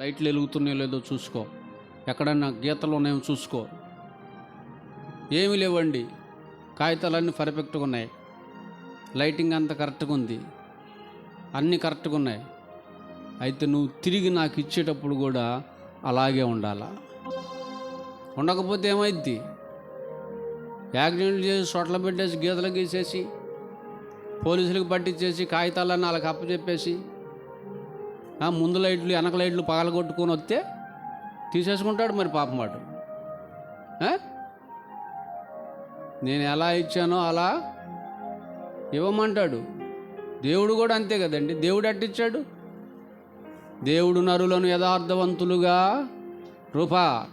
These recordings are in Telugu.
లైట్లు వెలుగుతున్నాయో లేదో చూసుకో. ఎక్కడన్నా గీతలు ఉన్నాయో చూసుకో. ఏమీ లేవండి. కాగితాలన్నీ పర్ఫెక్ట్గా ఉన్నాయి లైటింగ్ అంతా కరెక్ట్గా ఉంది. అన్నీ కరెక్ట్గా ఉన్నాయి అయితే నువ్వు తిరిగి నాకు ఇచ్చేటప్పుడు కూడా అలాగే ఉండాలా? ఉండకపోతే ఏమైద్ది? యాక్సిడెంట్ చేసి చోట్ల పెట్టేసి గీతలు గీసేసి పోలీసులకు పట్టించేసి కాగితాలన్నీ వాళ్ళకి అప్పచెప్పేసి ముందు లైట్లు వెనక లైట్లు పగలగొట్టుకొని వస్తే తీసేసుకుంటాడు మరి పాపం వాడు. నేను ఎలా ఇచ్చానో అలా ఇవ్వమంటాడు. దేవుడు కూడా అంతే కదండి. దేవుడు అట్టిచ్చాడు దేవుడు నరులను యథార్థవంతులుగా రూపా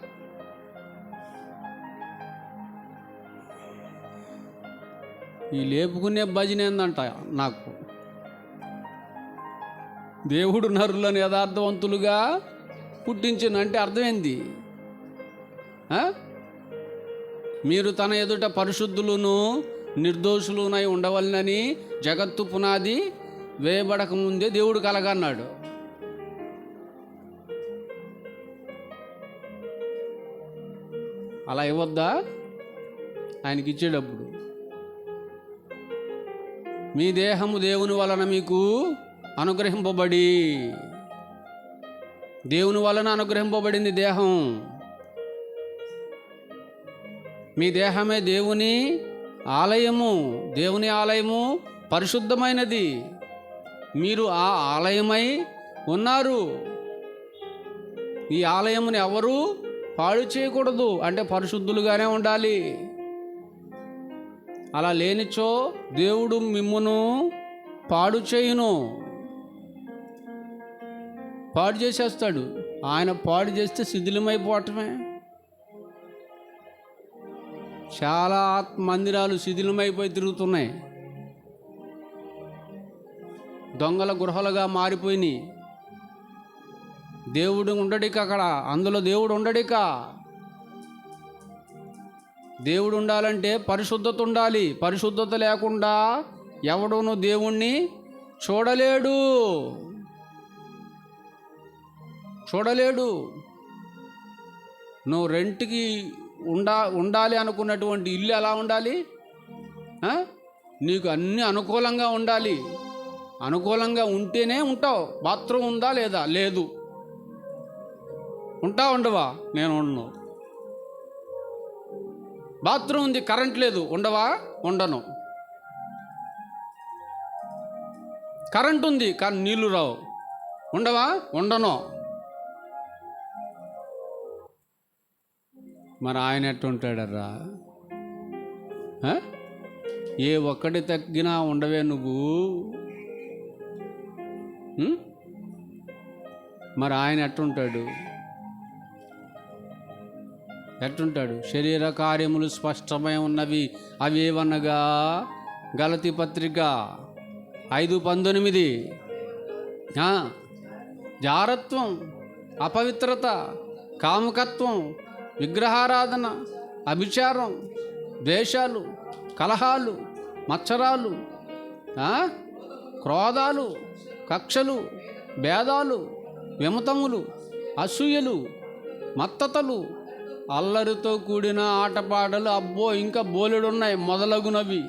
ఈ లేపుకునే భజన ఏందంట నాకు? దేవుడు నరులను యథార్థవంతులుగా పుట్టించిన అంటే అర్థమైంది. మీరు తన ఎదుట పరిశుద్ధులను నిర్దోషులునై ఉండవలనని జగత్తు పునాది వేయబడక ముందే దేవుడు కలగన్నాడు. అలా ఇవ్వద్దా? ఆయనకి ఇచ్చేటప్పుడు. మీ దేహము దేవుని వలన మీకు అనుగ్రహింపబడి. దేవుని వలన అనుగ్రహింపబడింది దేహం. మీ దేహమే దేవుని ఆలయము. దేవుని ఆలయము పరిశుద్ధమైనది. మీరు ఆ ఆలయమై ఉన్నారు. ఈ ఆలయముని ఎవరు పాడు చేయకూడదు. అంటే పరిశుద్ధులుగానే ఉండాలి. అలా లేనిచో దేవుడు మిమ్మును పాడు చేయును. పాడు చేసేస్తాడు. ఆయన పాడు చేస్తే శిథిలమైపోవటమే. చాలా ఆత్మ మందిరాలు శిథిలమైపోయి తిరుగుతున్నాయి. దొంగల గృహలుగా మారిపోయినాయి. దేవుడు ఉండడిక అక్కడ అందులో దేవుడు ఉండడిక. దేవుడు ఉండాలంటే పరిశుద్ధత ఉండాలి. పరిశుద్ధత లేకుండా ఎవడును దేవుణ్ణి చూడలేడు. చూడలేడు. నువ్వు రెంట్కి ఉండా ఉండాలి అనుకున్నటువంటి ఇల్లు ఎలా ఉండాలి? నీకు అన్నీ అనుకూలంగా ఉండాలి. అనుకూలంగా ఉంటేనే ఉంటావు. బాత్రూమ్ ఉందా లేదా? లేదు. ఉంటా ఉండవా? నేను ఉండను. బాత్రూమ్ ఉంది కరెంట్ లేదు. ఉండవా? ఉండను. కరెంట్ ఉంది కానీ నీళ్ళు రావు. ఉండవా? ఉండను. మరి ఆయన ఎట్టుంటాడర్రా? ఏ ఒక్కటి తగ్గినా ఉండవే నువ్వు? మరి ఆయన ఎట్టుంటాడు? ఎట్టుంటాడు? శరీర కార్యములు స్పష్టమై ఉన్నవి అవి ఏవనగా గలతి పత్రిక ఐదు పంతొమ్మిది. జారత్వం అపవిత్రత కాముకత్వం విగ్రహారాధన అభిచారం ద్వేషాలు కలహాలు మత్సరాలు క్రోధాలు కక్షలు భేదాలు విమతములు అసూయలు మత్తతలు అల్లరితో కూడిన ఆటపాటలు అబ్బో ఇంకా బోలెడున్నాయి మొదలగునవి.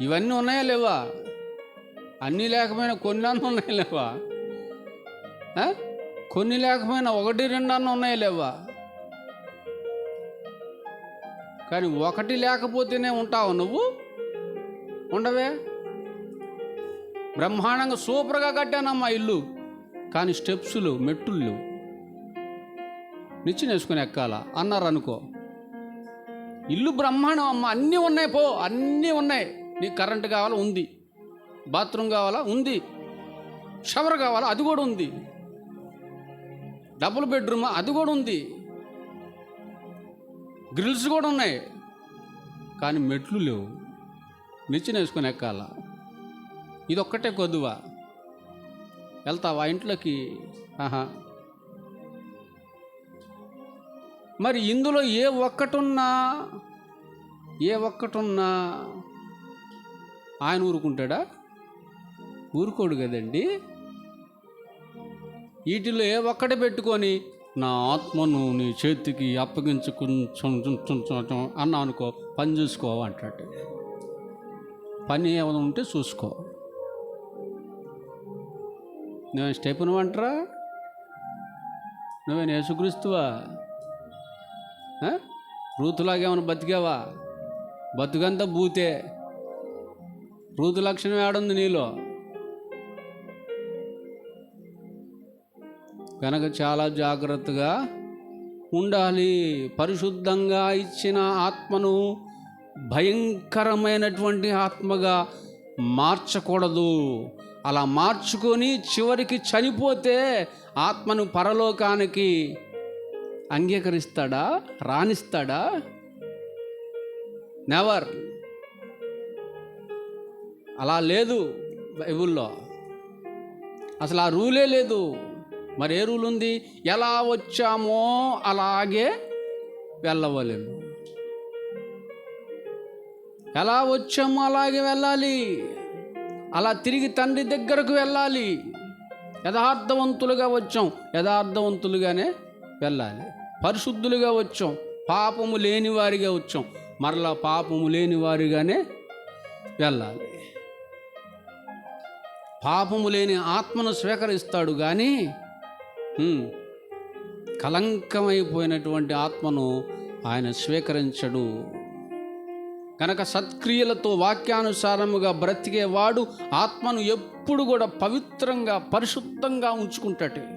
ఇవన్నీ ఉన్నాయా లేవా? అన్నీ లేకపోయినా కొన్ని ఉన్నాయి ఉన్నాయా లేవా? కొన్ని లేకపోయినా ఒకటి రెండు అన్న ఉన్నాయా లేవా కానీ ఒకటి లేకపోతేనే ఉంటావు నువ్వు? ఉండవే? బ్రహ్మాండంగా సూపర్గా కట్టానమ్మా ఇల్లు. కానీ స్టెప్స్లు మెట్టుళ్ళు నిచ్చిన వేసుకొని ఎక్కాల? అన్నారు అనుకో. ఇల్లు బ్రహ్మాండం అమ్మ. అన్నీ ఉన్నాయి పో. అన్నీ ఉన్నాయి. నీకు కరెంటు కావాలా? ఉంది. బాత్రూమ్ కావాలా? ఉంది. షవర్ కావాలా? అది కూడా ఉంది. డబుల్ బెడ్రూమ్ అది కూడా ఉంది. గ్రిల్స్ కూడా ఉన్నాయి. కానీ మెట్లు లేవు. నిచ్చిన వేసుకొని ఎక్కాల. ఇది ఒక్కటే కొద్దువా వెళ్తావా ఇంట్లోకి? ఆహా. మరి ఇందులో ఏ ఒక్కటున్నా ఏ ఒక్కటున్నా ఆయన ఊరుకుంటాడా? ఊరుకోడు కదండి? వీటిలో ఏ ఒక్కటి పెట్టుకొని నా ఆత్మను నీ చేతికి అప్పగించుకుంటు అన్నా అనుకో పని చూసుకో అంటాడు. పని ఏమైనా ఉంటే చూసుకో. నువ్వే స్టెప్ను అంటారా నువ్వేం యేసుక్రీస్తువా? రూతులాగేమైనా బతికావా? బతుకంతా బూతే. రూతు లక్షణం ఏడుంది నీలో? కనుక చాలా జాగ్రత్తగా ఉండాలి. పరిశుద్ధంగా ఇచ్చిన ఆత్మను భయంకరమైనటువంటి ఆత్మగా మార్చకూడదు. అలా మార్చుకొని చివరికి చనిపోతే ఆత్మను పరలోకానికి అంగీకరిస్తాడా? రాణిస్తాడా? నెవర్ అలా లేదు బైబుల్లో. అసలు ఆ రూలే లేదు. మరి ఏ రూల్ ఉంది? ఎలా వచ్చామో అలాగే వెళ్ళవలేము ఎలా వచ్చామో అలాగే వెళ్ళాలి. అలా తిరిగి తండ్రి దగ్గరకు వెళ్ళాలి. యథార్థవంతులుగా వచ్చాం. యథార్థవంతులుగానే వెళ్ళాలి. పరిశుద్ధులుగా వచ్చాం. పాపము లేని వారిగా వచ్చాం. మరలా పాపము లేని వారిగానే వెళ్ళాలి. పాపము లేని ఆత్మను స్వీకరిస్తాడు కానీ కలంకమైపోయినటువంటి ఆత్మను ఆయన స్వీకరించడు. కనుక సత్క్రియలతో వాక్యానుసారముగా బ్రతికేవాడు ఆత్మను ఎప్పుడు కూడా పవిత్రంగా పరిశుద్ధంగా ఉంచుకుంటాడు.